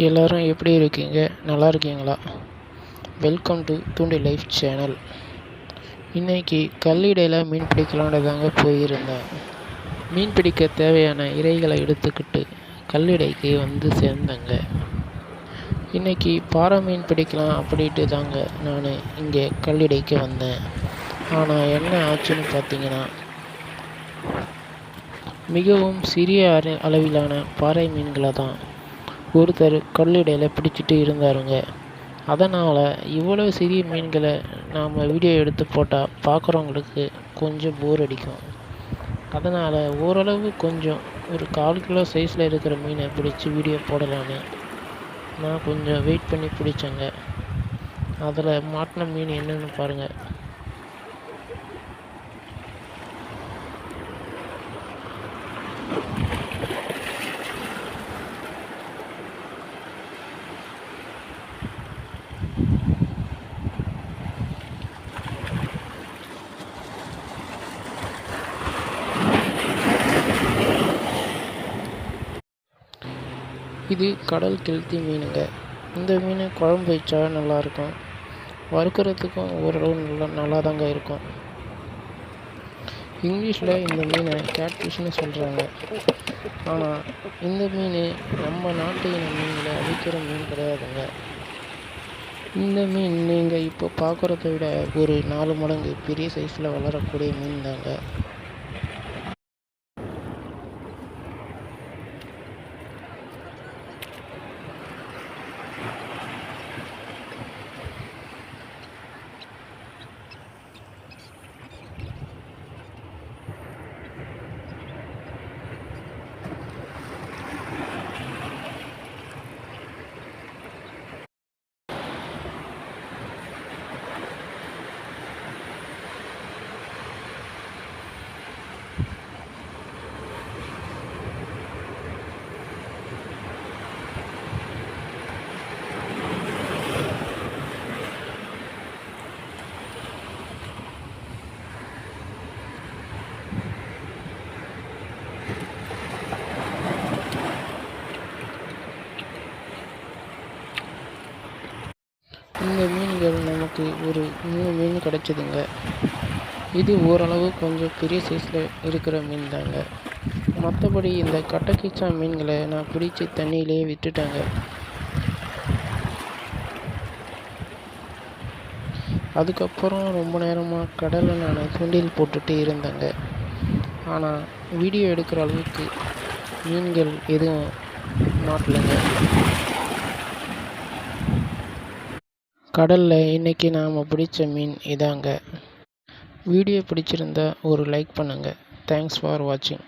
எல்லோரும் எப்படி இருக்கீங்க? நல்லா இருக்கீங்களா? Welcome to Thoondi life channel இன்றைக்கி கல்லிடையில் மீன் பிடிக்கலான்னு தாங்க போயிருந்தேன். மீன் பிடிக்க தேவையான இறைகளை எடுத்துக்கிட்டு கல்லிடைக்கு வந்து சேர்ந்தேங்க. இன்றைக்கி பாறை மீன் பிடிக்கலாம் அப்படின்ட்டு தாங்க நான் இங்கே கல்லிடைக்கு வந்தேன். ஆனால் என்ன ஆச்சுன்னு பார்த்தீங்கன்னா மிகவும் சிறிய அளவிலான பாறை மீன்களை தான் ஒருத்தர் கல்லிடையில் பிடிச்சிட்டு இருந்தாருங்க. அதனால் இவ்வளோ சிறிய மீன்களை நாம் வீடியோ எடுத்து போட்டால் பார்க்குறவங்களுக்கு கொஞ்சம் போர் அடிக்கும். அதனால் ஓரளவு கொஞ்சம் ஒரு கால் கிலோ சைஸில் இருக்கிற மீனை பிடிச்சி வீடியோ போடலான்னு நான் கொஞ்சம் வெயிட் பண்ணி பிடிச்சேங்க. அதில் மாட்டின மீன் என்னென்னு பாருங்கள் இது கடல் கெளுத்தி மீனுங்க. இந்த மீன் குழம்பு வச்சா நல்லாயிருக்கும் வறுக்கிறதுக்கும் ஓரளவு நல்லா நல்லா தாங்க இருக்கும். இங்கிலீஷில் இந்த மீனை கேட்ஃபிஷ்னு சொல்கிறாங்க ஆனால் இந்த மீன் நம்ம நாட்டு மீனில் மீன்களை அழிக்கிற மீன் கிடையாதுங்க. இந்த மீன் நீங்கள் இப்போ பார்க்குறத விட ஒரு நாலு மடங்கு பெரிய சைஸில் வளரக்கூடிய மீன் தாங்க இந்த மீன்கள் நமக்கு ஒரு மூணு மீன் கிடச்சிதுங்க இது ஓரளவு கொஞ்சம் பெரிய சைஸில் இருக்கிற மீன் தாங்க மற்றபடி இந்த கட்டக்கிச்சா மீன்களை நான் பிடிச்சி தண்ணியிலே விட்டுட்டேங்க. அதுக்கப்புறம் ரொம்ப நேரமாக கடலில் நான் தூண்டில் போட்டுட்டு இருந்தேங்க. ஆனால் வீடியோ எடுக்கிற அளவுக்கு மீன்கள் எதுவும் மாட்டலைங்க கடலில் இன்றைக்கி நாம் பிடிச்ச மீன் இதாங்க. வீடியோ பிடிச்சிருந்தா ஒரு லைக் பண்ணுங்கள் தேங்க்ஸ் ஃபார் வாட்சிங்